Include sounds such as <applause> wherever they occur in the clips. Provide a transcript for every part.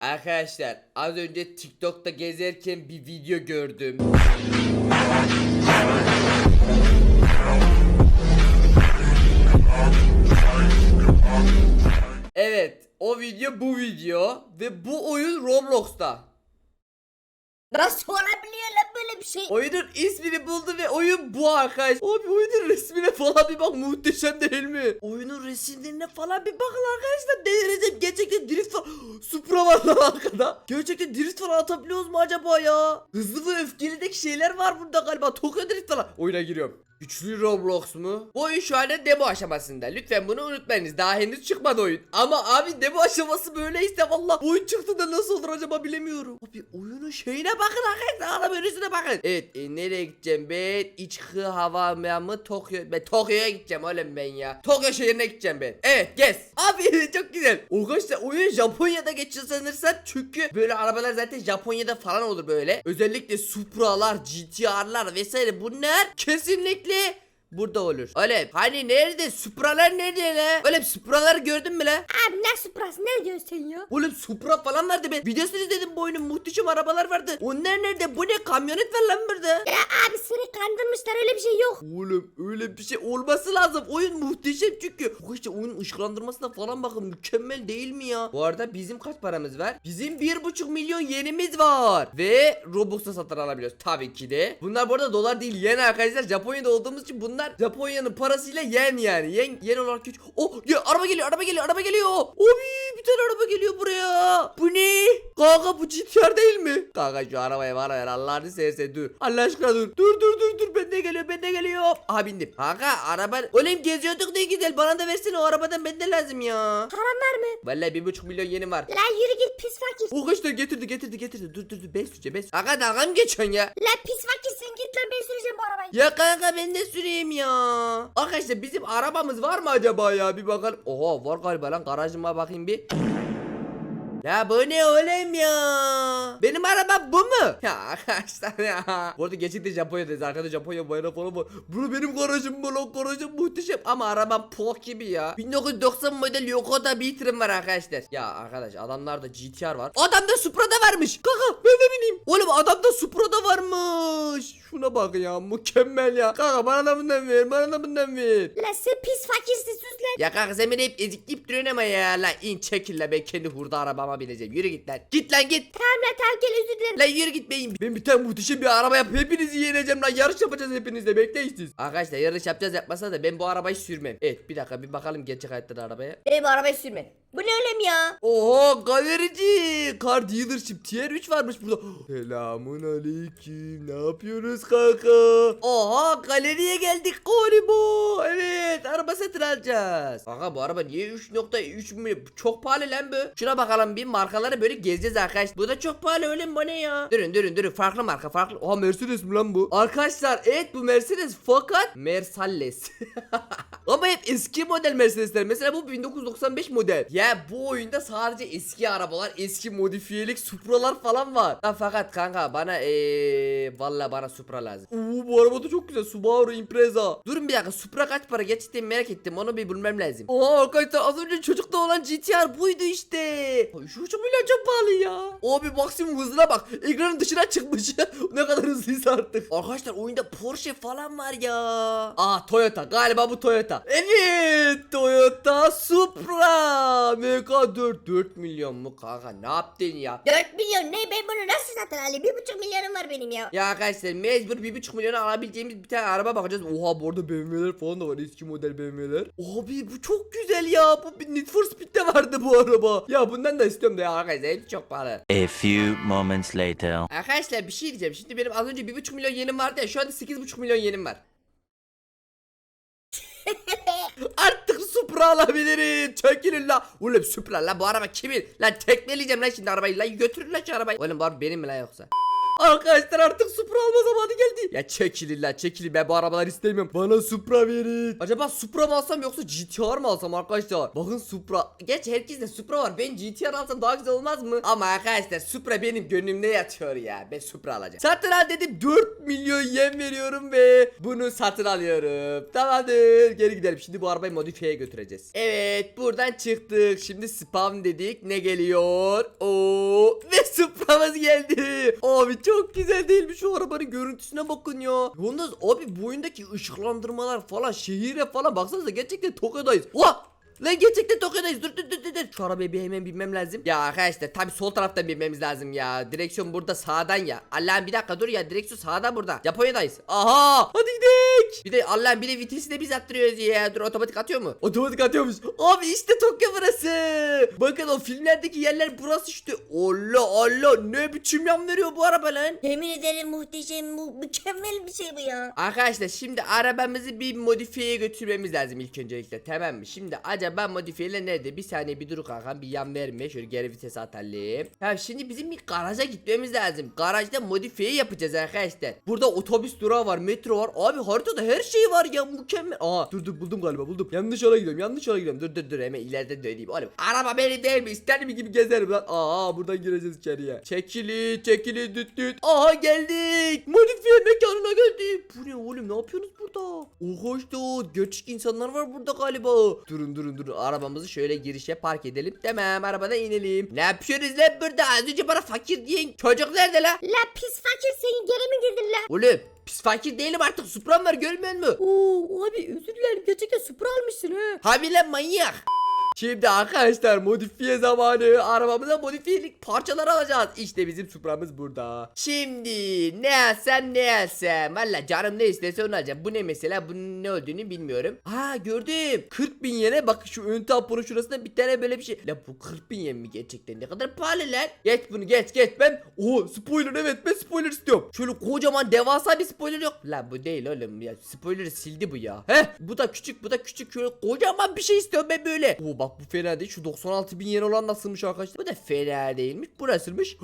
Arkadaşlar az önce TikTok'ta gezerken bir video gördüm. Evet, o video bu video ve bu oyun Roblox'ta. Nasıl olabiliyor bir şey? Oyunun ismini buldu ve oyun bu arkadaş. Abi oyunun resmine falan bir bak muhteşem değil mi? Oyunun resimlerine falan bir bakın arkadaşlar. Delireceğim gerçekten drift var. <gasps> Supra var lan arkada. Gerçekten drift falan atabiliyoruz mu acaba ya? Hızlı ve öfkelideki şeyler var burada galiba. Tokyo drift falan. Oyuna giriyorum. Güçlü Roblox mu? Bu oyun şu anda demo aşamasında. Lütfen bunu unutmayınız. Daha henüz çıkmadı oyun. Ama abi demo aşaması böyleyse valla oyun çıktı da nasıl olur acaba bilemiyorum. Abi oyunun şeyine bakın arkadaşlar. Araba önüne bakın. Evet e, nereye gideceğim ben? İçki hava mı Tokyo? Ben Tokyo'ya gideceğim oğlum ben ya. Tokyo şehrine gideceğim ben. Evet gez. Abi <laughs> çok güzel. Arkadaşlar oyun Japonya'da geçiyor sanırsam. Çünkü böyle arabalar zaten Japonya'da falan olur böyle. Özellikle Supra'lar, GTR'lar vesaire bunlar kesinlikle kesinlikle Burada olur. Oğlum hani nerede? Supralar nerede la? Oğlum Supraları gördün mü la? Abi ne suprası ne diyorsun sen ya? Oğlum Supra falan vardı ben. Videosunu izledim bu oyunun muhteşem arabalar vardı. Onlar nerede? Bu ne? Kamyonet var lan burada. Ya abi seni kandırmışlar öyle bir şey yok. Oğlum öyle bir şey olması lazım. Oyun muhteşem çünkü. Bu işte oyunun ışıklandırmasına falan bakın mükemmel değil mi ya? Bu arada bizim kaç paramız var? Bizim bir buçuk milyon yenimiz var. Ve Robux'ta satın alabiliyoruz tabii ki de. Bunlar bu arada dolar değil yen arkadaşlar. Japonya'da olduğumuz için bunlar Japonya'nın parasıyla yen yani. Yen, yen olarak güç. Oh ya araba geliyor araba geliyor araba geliyor. Oy bir tane araba geliyor buraya. Bu ne? Kanka bu GTR değil mi? Kanka şu arabaya bana ver Allah'ını seversen dur. Allah aşkına dur. Dur dur dur dur ben de geliyor ben de geliyor. Aha bindim. Kanka araba. Oğlum geziyorduk ne güzel bana da versene o arabadan ben de lazım ya. Param var mı? Vallahi bir buçuk milyon yenim var. La yürü git pis fakir. O kaçta getirdi getirdi getirdi. Dur dur dur ben süreceğim ben süreceğim. Kanka dalga mı geçiyorsun ya? La pis fakir sen git lan ben süreceğim bu arabayı. Ya kanka ben de süreyim ya. Arkadaşlar bizim arabamız var mı acaba ya bir bakalım. Oha var galiba lan garajıma bakayım bir. Ya bu ne oğlum ya? Benim arabam bu mu? Ya arkadaşlar ya. Bu arada gerçekten Japonya'dayız. Arkada Japonya bayrağı falan var. Bu benim garajım bu lan garajım muhteşem. Ama arabam pok gibi ya. 1990 model Yokoda Beater'ım var arkadaşlar. Ya arkadaş adamlarda GTR var. Adamda Supra'da varmış. Kanka ben de bineyim. Oğlum adamda Supra'da varmış. Şuna bak ya mükemmel ya. Kanka bana da bundan ver bana da bundan ver. La sen pis fakirsin sus lan. Ya kanka sen beni hep ezikleyip duruyorsun ama ya. La in çekil la ben kendi hurda arabama bineceğim. Yürü git lan. Git lan git. Tamam lan tamam gel özür dilerim. Lan yürü git beyin. Ben bir tane muhteşem bir araba yapıp hepinizi yeneceğim lan. Yarış yapacağız hepinizle. Bekleyin siz. Arkadaşlar yarış yapacağız yapmasa da ben bu arabayı sürmem. Evet bir dakika bir bakalım gerçek hayatta da arabaya. Benim arabayı sürme. Bu ne öyle ya? Oho galerici. Car dealership tier 3 varmış burada. Selamun aleyküm. Ne yapıyoruz kanka? Oha galeriye geldik galiba. Evet araba satın alacağız. Kanka bu araba niye 3.3 milyon? Çok pahalı lan bu. Şuna bakalım bir markaları böyle gezeceğiz arkadaşlar. Bu da çok pahalı mi bu ne ya? Durun durun durun farklı marka farklı. Oha Mercedes mi lan bu? Arkadaşlar evet bu Mercedes fakat Mersalles. <laughs> Ama hep eski model Mercedesler. Mesela bu 1995 model. Ya bu oyunda sadece eski arabalar, eski modifiyelik Supra'lar falan var. Ha, fakat kanka bana eee valla bana Supra lazım. Oo bu araba da çok güzel. Subaru Impreza. Durun bir dakika Supra kaç para? Gerçekten merak ettim. Onu bir bulmam lazım. Aa arkadaşlar az önce çocukta olan GTR buydu işte. Ay, Şu milyon çok pahalı ya. Abi maksimum hızına bak. Ekranın dışına çıkmış. <laughs> ne kadar hızlıysa artık. Arkadaşlar oyunda Porsche falan var ya. Aa Toyota. Galiba bu Toyota. Evet Toyota Supra. MK4 4 milyon mu kanka ne yaptın ya? 4 milyon ne ben bunu nasıl satın alayım? 1,5 milyonum var benim ya. Ya arkadaşlar mecbur 1.5 milyona alabileceğimiz bir tane araba bakacağız. Oha bu arada BMW'ler falan da var eski model BMW'ler. Abi bu çok güzel ya. Bu bir Need for Speed'de vardı bu araba. Ya bundan da istiyorum da ya arkadaşlar hepsi çok pahalı. A few moments later. Arkadaşlar bir şey diyeceğim. Şimdi benim az önce 1.5 milyon yenim vardı ya. Şu anda 8.5 milyon yenim var. <laughs> Artık Supra alabilirim. Çekilin la. Oğlum Supra la bu araba kimin? Lan tekmeleyeceğim lan şimdi arabayı. Lan götürün lan şu arabayı. Oğlum bu araba benim mi lan yoksa? Arkadaşlar artık Supra alma zamanı geldi. Ya çekilin lan çekilin ben bu arabaları istemiyorum. Bana Supra verin. Acaba Supra mı alsam yoksa GTR mı alsam arkadaşlar? Bakın Supra. Geç herkeste Supra var. Ben GTR alsam daha güzel olmaz mı? Ama arkadaşlar Supra benim gönlümde yatıyor ya. Ben Supra alacağım. Satın al dedim 4 milyon yen veriyorum ve bunu satın alıyorum. Tamamdır. Geri gidelim. Şimdi bu arabayı modifiyeye götüreceğiz. Evet buradan çıktık. Şimdi spam dedik. Ne geliyor? Oo ve Supra'mız geldi. Abi çok güzel değil mi şu arabanın görüntüsüne bakın ya. Yalnız abi bu oyundaki ışıklandırmalar falan şehire falan baksanıza gerçekten Tokyo'dayız. Vah! Lan gerçekten Tokyo'dayız. Dur dur dur dur. Şu arabaya bir hemen binmem lazım. Ya arkadaşlar tabi sol taraftan binmemiz lazım ya. Direksiyon burada sağdan ya. Allah'ım bir dakika dur ya. Direksiyon sağdan burada. Japonya'dayız. Aha! Hadi gidelim. Bir de Allah'ım bir de vitesi de biz attırıyoruz ya. Dur otomatik atıyor mu? Otomatik atıyormuş. Abi işte Tokyo burası. Bakın o filmlerdeki yerler burası işte. Allah Allah ne biçim yan veriyor bu araba lan. Yemin ederim muhteşem mu mükemmel bir şey bu ya. Arkadaşlar şimdi arabamızı bir modifiyeye götürmemiz lazım ilk öncelikle tamam mı? Şimdi acaba modifiyeler nerede? Bir saniye bir dur Hakan bir yan verme şöyle geri vites atalım. Ha şimdi bizim bir garaja gitmemiz lazım. Garajda modifiye yapacağız arkadaşlar. Burada otobüs durağı var metro var. Abi haritada her şey var ya mükemmel. Aha dur dur buldum galiba buldum. Yanlış yola gidiyorum yanlış yola gidiyorum. Dur dur dur hemen ileride döneyim. Oğlum araba benim değil mi? İster mi gibi gezerim lan. Aa buradan gireceğiz içeriye. Çekili çekili düt düt. Aha geldik. Modifiye mekanına geldik. Bu ne oğlum ne yapıyorsunuz burada? Oha işte o gerçek insanlar var burada galiba. Durun durun durun arabamızı şöyle girişe park edelim. Tamam arabadan inelim. Ne yapıyorsunuz lan burada? Az önce bana fakir diyen çocuk nerede la? La pis fakir senin geri mi girdin la? Oğlum pis fakir değilim artık. Supram var görmüyor musun? Oo abi özür dilerim gerçekten Supra almışsın ha. Hamile manyak. Şimdi arkadaşlar modifiye zamanı arabamıza modifiyelik parçalar alacağız. İşte bizim Supra'mız burada. Şimdi ne alsam ne alsam. Valla canım ne isterse onu alacağım. Bu ne mesela bunun ne olduğunu bilmiyorum. Ha gördüm. 40 bin yene bak şu ön tamponun şurasında bir tane böyle bir şey. La bu 40 bin yen mi gerçekten ne kadar pahalı lan. Geç bunu geç geç ben. Oo spoiler evet ben spoiler istiyorum. Şöyle kocaman devasa bir spoiler yok. La bu değil oğlum ya spoiler'ı sildi bu ya. Heh bu da küçük bu da küçük şöyle kocaman bir şey istiyorum ben böyle. Oo bak bu fena değil şu 96 bin yen olan nasılmış arkadaşlar. Bu da fena değilmiş bu nasılmış.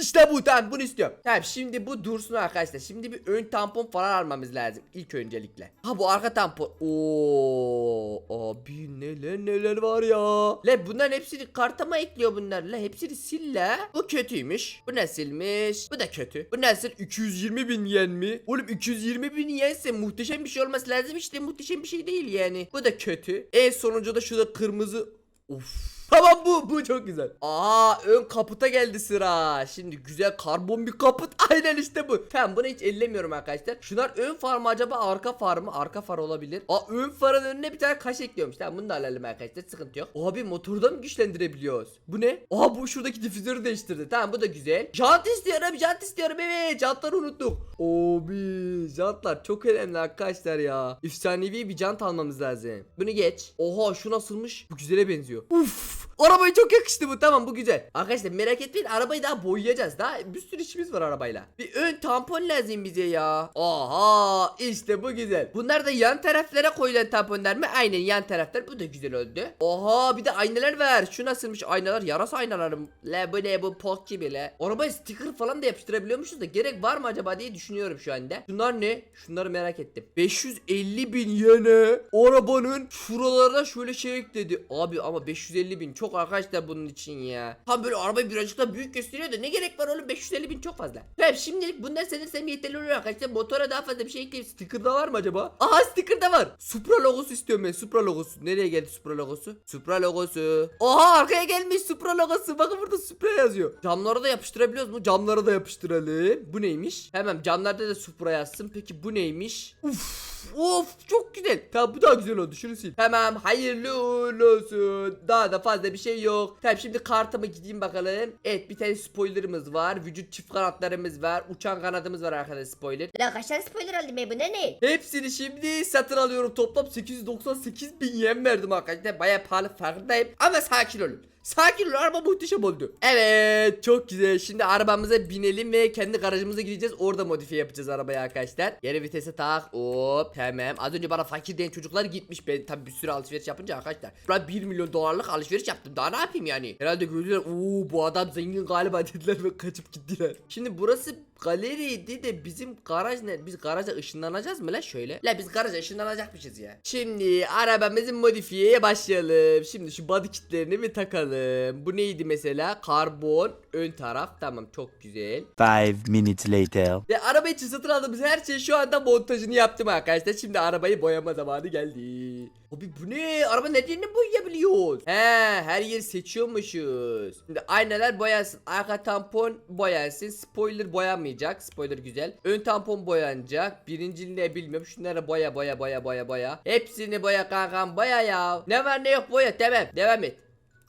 İşte bu tamam bunu istiyorum. Tamam şimdi bu dursun arkadaşlar. Şimdi bir ön tampon falan almamız lazım ilk öncelikle. Ha bu arka tampon. Oo abi neler neler var ya. Le bunların hepsini karta mı ekliyor bunlar? La hepsini sil la. Bu kötüymüş. Bu nasılmış? Bu da kötü. Bu nasıl? 220 bin yen mi? Oğlum 220 bin yense muhteşem bir şey olması lazım işte muhteşem bir şey değil yani. Bu da kötü. En sonuncu da şurada kırmızı. Of. Tamam bu bu çok güzel. Aa ön kaputa geldi sıra. Şimdi güzel karbon bir kaput. <laughs> Aynen işte bu. Tamam bunu hiç ellemiyorum arkadaşlar. Şunlar ön far mı acaba arka far mı? Arka far olabilir. Aa ön farın önüne bir tane kaş ekliyormuş. Tamam bunu da alalım arkadaşlar. Sıkıntı yok. Abi motorda mı güçlendirebiliyoruz? Bu ne? Aa bu şuradaki difüzörü değiştirdi. Tamam bu da güzel. Jant istiyorum jant istiyorum evet. Jantları unuttuk. Abi jantlar çok önemli arkadaşlar ya. Efsanevi bir jant almamız lazım. Bunu geç. Oha şu nasılmış? Bu güzele benziyor. Uf. Arabaya çok yakıştı bu tamam bu güzel. Arkadaşlar merak etmeyin arabayı daha boyayacağız. Daha bir sürü işimiz var arabayla. Bir ön tampon lazım bize ya. Aha işte bu güzel. Bunlar da yan taraflara koyulan tamponlar mı? Aynen yan taraflar. Bu da güzel oldu. Oha bir de aynalar var. Şu nasılmış aynalar? Yarasa aynalarım. La bu ne bu pok gibi la. Arabaya sticker falan da yapıştırabiliyormuşuz da gerek var mı acaba diye düşünüyorum şu anda. Şunlar ne? Şunları merak ettim. 550 bin yene. Arabanın şuralara şöyle şey ekledi. Abi ama 550 bin çok arkadaşlar bunun için ya. Tam böyle arabayı birazcık da büyük gösteriyor da ne gerek var oğlum 550 bin çok fazla. Tamam şimdilik bundan sanırsam yeterli oluyor arkadaşlar. Motora daha fazla bir şey ekleyip sticker da var mı acaba? Aha sticker da var. Supra logosu istiyorum ben. Supra logosu. Nereye geldi Supra logosu? Supra logosu. Oha arkaya gelmiş Supra logosu. Bakın burada Supra yazıyor. Camlara da yapıştırabiliyoruz mu? Camlara da yapıştıralım. Bu neymiş? Hemen camlarda da Supra yazsın. Peki bu neymiş? Uf. Of çok güzel. Tamam bu daha güzel oldu. Şunu sil. Tamam hayırlı uğurlu olsun. Daha da fazla bir şey yok. Tamam şimdi kartıma gideyim bakalım. Evet bir tane spoilerımız var. Vücut çift kanatlarımız var. Uçan kanadımız var arkadaşlar spoiler. La kaç tane spoiler aldım ben bu ne ne? Hepsini şimdi satın alıyorum. Toplam 898 bin yen verdim arkadaşlar. Baya pahalı farkındayım. Ama sakin olun. Sakin ol araba muhteşem oldu. Evet çok güzel. Şimdi arabamıza binelim ve kendi garajımıza gideceğiz. Orada modifiye yapacağız arabayı arkadaşlar. Geri vitese tak. Hop tamam. Az önce bana fakir diyen çocuklar gitmiş. Ben tabi bir sürü alışveriş yapınca arkadaşlar. Ben 1 milyon dolarlık alışveriş yaptım. Daha ne yapayım yani? Herhalde gördüler. Oo bu adam zengin galiba <laughs> dediler ve kaçıp gittiler. Şimdi burası galeriydi de bizim garaj ne? Biz garaja ışınlanacağız mı la şöyle? La biz garaja ışınlanacakmışız ya. Şimdi arabamızın modifiyeye başlayalım. Şimdi şu body kitlerini bir takalım. Bu neydi mesela? Karbon ön taraf. Tamam çok güzel. Five minutes later. Ve araba için satın aldığımız her şey şu anda montajını yaptım arkadaşlar. Şimdi arabayı boyama zamanı geldi. Abi bu ne? Araba ne yerini boyayabiliyoruz? He her yeri seçiyormuşuz. Şimdi aynalar boyansın. Arka tampon boyansın. Spoiler boyanmayacak. Spoiler güzel. Ön tampon boyanacak. Birincil ne bilmiyorum. Şunları boya boya boya boya boya. Hepsini boya kankam boya ya. Ne var ne yok boya. Tamam devam et.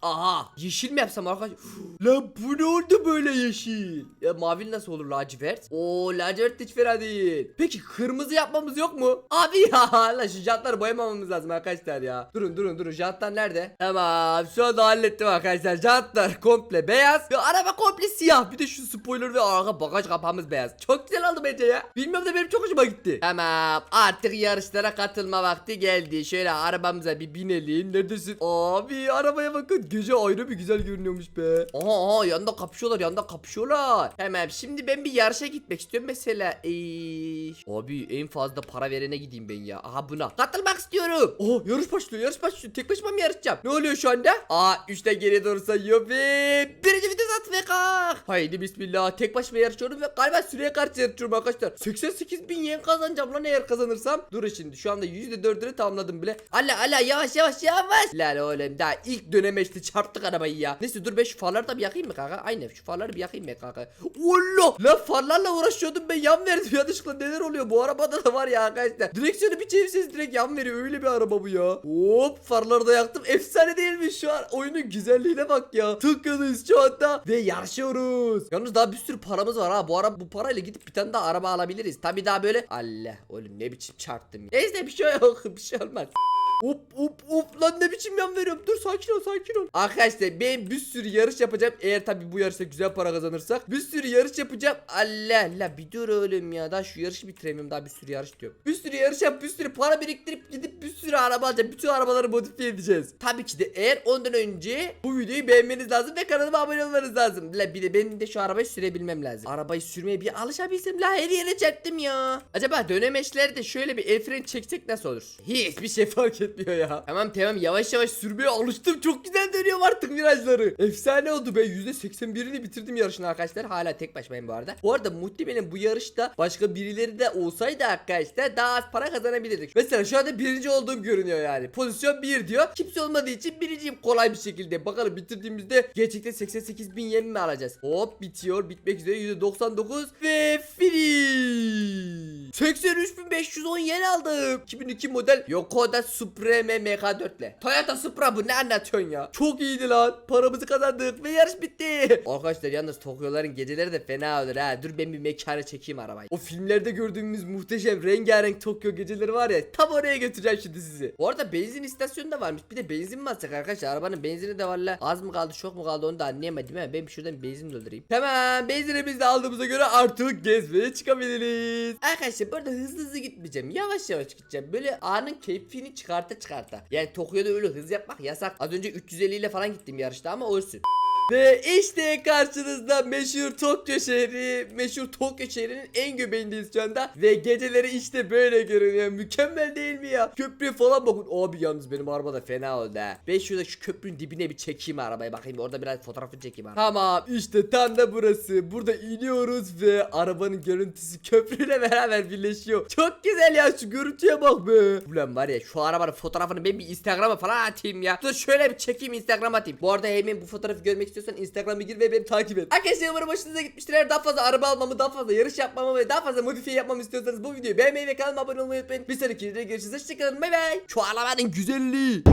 Aha yeşil mi yapsam arkadaş? Lan bu ne oldu böyle yeşil? Ya mavi nasıl olur lacivert? Oo lacivert hiç fena değil. Peki kırmızı yapmamız yok mu? Abi <laughs> ya lan şu jantları boyamamamız lazım arkadaşlar ya. Durun durun durun jantlar nerede? Tamam şu anda hallettim arkadaşlar. Jantlar komple beyaz ve araba komple siyah. Bir de şu spoiler ve arka bagaj kapağımız beyaz. Çok güzel oldu bence ya. Bilmiyorum da benim çok hoşuma gitti. Tamam artık yarışlara katılma vakti geldi. Şöyle arabamıza bir binelim. Neredesin? Abi arabaya bakın. Gece ayrı bir güzel görünüyormuş be. Aha aha yanında kapışıyorlar yanında kapışıyorlar. Hemen şimdi ben bir yarışa gitmek istiyorum mesela. Eee, abi en fazla para verene gideyim ben ya. Aha buna. Katılmak istiyorum. Oh yarış başlıyor yarış başlıyor. Tek başıma mı yarışacağım? Ne oluyor şu anda? Aa üçte geri doğru sayıyor ve birinci vites at ve kalk. Haydi bismillah. Tek başıma yarışıyorum ve galiba süreye karşı yarışıyorum arkadaşlar. 88 bin yen kazanacağım lan eğer kazanırsam. Dur şimdi şu anda %4'ünü tamamladım bile. Allah Allah yavaş yavaş yavaş. Lan oğlum daha ilk dönemeçte çarptık arabayı ya. Neyse dur ben şu farları da bir yakayım mı kanka? Aynen şu farları bir yakayım mı kanka? Allah! Lan farlarla uğraşıyordum ben yan verdim yanlışlıkla neler oluyor bu arabada da var ya arkadaşlar. Direksiyonu bir çevirseniz direkt yan veriyor öyle bir araba bu ya. Hop farları da yaktım. Efsane değil mi şu an? Oyunun güzelliğine bak ya. Tıkladıyız şu anda ve yarışıyoruz. Yalnız daha bir sürü paramız var ha. Bu ara bu parayla gidip bir tane daha araba alabiliriz. Tabi daha böyle Allah oğlum ne biçim çarptım ya. Neyse bir şey yok <laughs> bir şey olmaz. Hop hop hop. Lan ne biçim yan veriyorum? Dur sakin ol sakin ol. Arkadaşlar ben bir sürü yarış yapacağım. Eğer tabi bu yarışta güzel para kazanırsak. Bir sürü yarış yapacağım. Allah Allah bir dur oğlum ya. Daha şu yarışı bitiremiyorum. Daha bir sürü yarış diyorum. Bir sürü yarış yap bir sürü para biriktirip gidip bir sürü araba alacağım. Bütün arabaları modifiye edeceğiz. Tabii ki de eğer ondan önce bu videoyu beğenmeniz lazım ve kanalıma abone olmanız lazım. La bir de benim de şu arabayı sürebilmem lazım. Arabayı sürmeye bir alışabilsem la her yere çarptım ya. Acaba dönemeçlerde şöyle bir el freni çeksek nasıl olur? Hiçbir şey fark etmiyor ya. Tamam tamam yavaş yavaş sürmeye alıştım. Çok güzel dönüyorum artık virajları. Efsane oldu be. %81'ini bitirdim yarışın arkadaşlar. Hala tek başımayım bu arada. Bu arada muhtemelen bu yarışta başka birileri de olsaydı arkadaşlar daha az para kazanabilirdik. Mesela şu anda birinci olduğum görünüyor yani. Pozisyon 1 diyor. Kimse olmadığı için birinciyim kolay bir şekilde. Bakalım bitirdiğimizde gerçekten 88 bin yen mi alacağız? Hop bitiyor. Bitmek üzere %99 ve finish. 83.510 yen aldım. 2002 model Yokoda Supreme MK4 ile. Toyota Supra bu ne anlatıyorsun ya? Çok iyiydi lan. Paramızı kazandık ve yarış bitti. Arkadaşlar yalnız Tokyo'ların geceleri de fena olur ha. Dur ben bir mekana çekeyim arabayı. O filmlerde gördüğümüz muhteşem rengarenk Tokyo geceleri var ya. Tam oraya götüreceğim şimdi sizi. Bu arada benzin istasyonu da varmış. Bir de benzin mi alsak arkadaşlar? Arabanın benzini de var la. Az mı kaldı çok mu kaldı onu da anlayamadım ha. Ben şuradan benzin doldurayım. Tamam benzinimizi de aldığımıza göre artık gezmeye çıkabiliriz. Arkadaşlar burada hızlı hızlı gitmeyeceğim. Yavaş yavaş gideceğim. Böyle anın keyfini çıkarta çıkarta. Yani Tokyo'da öyle hız yapmak yasak. Az önce 350 ile falan gittim yarışta ama olsun. Ve işte karşınızda meşhur Tokyo şehri, meşhur Tokyo şehrinin en göbeğindeyiz şu. Ve geceleri işte böyle görünüyor. Mükemmel değil mi ya? Köprüye falan bakın. Abi yalnız benim araba da fena oldu ha. Ben şurada şu köprünün dibine bir çekeyim arabayı bakayım. Orada biraz fotoğrafını çekeyim abi. Tamam işte tam da burası. Burada iniyoruz ve arabanın görüntüsü köprüyle <laughs> beraber birleşiyor. Çok güzel ya şu görüntüye bak be. Ulan var ya şu arabanın fotoğrafını ben bir Instagram'a falan atayım ya. Dur şöyle bir çekeyim Instagram'a atayım. Bu arada hemen bu fotoğrafı görmek istiyorsan Instagram'a gir ve beni takip et. Arkadaşlar umarım hoşunuza gitmiştir. Eğer daha fazla araba almamı, daha fazla yarış yapmamı ve daha fazla modifiye yapmamı istiyorsanız bu videoyu beğenmeyi ve kanalıma abone olmayı unutmayın. Bir sonraki videoda görüşürüz. Hoşçakalın. Bay bay. Şu arabanın güzelliği.